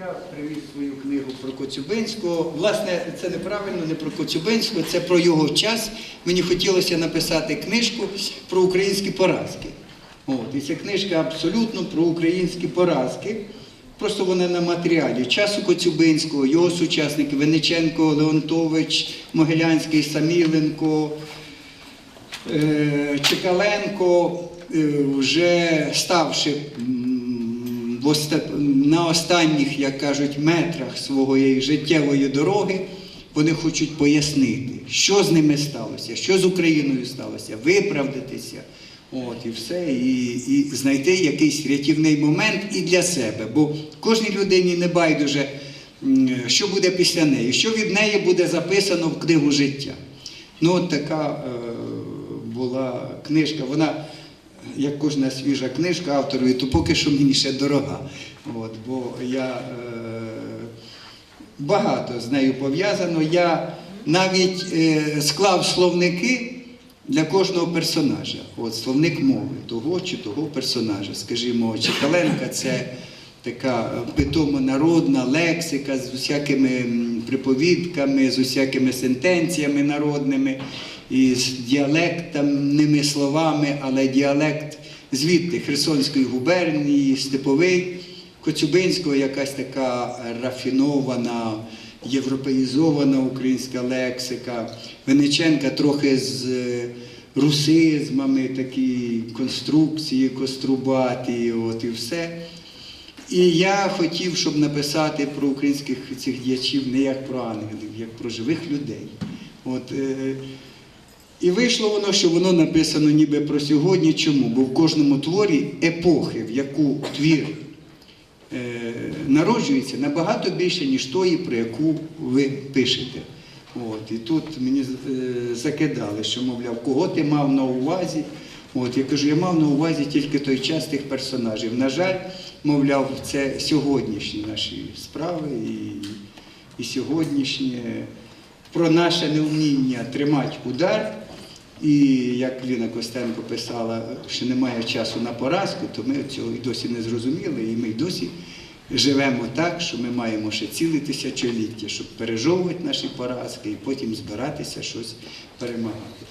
я привіз свою книгу про Коцюбинського. Власне, це неправильно, не про Коцюбинського, це про його час. Мені хотілося написати книжку про українські поразки. От, і ця книжка абсолютно про українські поразки. Просто вона на матеріалі часу Коцюбинського, його сучасники Вениченко, Леонтович, Могилянський, Саміленко, Е, Чекаленко, е, вже ставши на останніх, як кажуть, метрах своєї життєвої дороги, вони хочуть пояснити, що з ними сталося, що з Україною сталося, виправдатися. От, і все, і, і знайти якийсь рятівний момент і для себе. Бо кожній людині не байдуже, що буде після неї, що від неї буде записано в книгу життя. Ну, от така е, була книжка. Вона, як кожна свіжа книжка авторові, то поки що мені ще дорога. От, бо я е, багато з нею пов'язано. Я навіть е, склав словники для кожного персонажа. От словник мови того чи того персонажа. Скажімо, Чекаленка це така питомо народна лексика з усякими приповідками, з усякими сентенціями народними і з діалектними словами, але діалект звідти Херсонської губернії, Степовий, Коцюбинського якась така рафінована, європеїзована українська лексика, Вениченка трохи з е, русизмами, такі конструкції, кострубаті, от і все. І я хотів, щоб написати про українських цих діячів не як про ангелів, як про живих людей. От, е, і вийшло воно, що воно написано ніби про сьогодні. Чому? Бо в кожному творі епохи, в яку твір е, народжується, набагато більше, ніж тої, про яку ви пишете. От, і тут мені е, закидали, що, мовляв, кого ти мав на увазі. От, я кажу, я мав на увазі тільки той час тих персонажів. На жаль, мовляв, це сьогоднішні наші справи і, і сьогоднішнє про наше неуміння тримати удар. І як Ліна Костенко писала, що немає часу на поразку, то ми цього і досі не зрозуміли, і ми й досі живемо так, що ми маємо ще ціле тисячоліття, щоб пережовувати наші поразки і потім збиратися щось перемагати.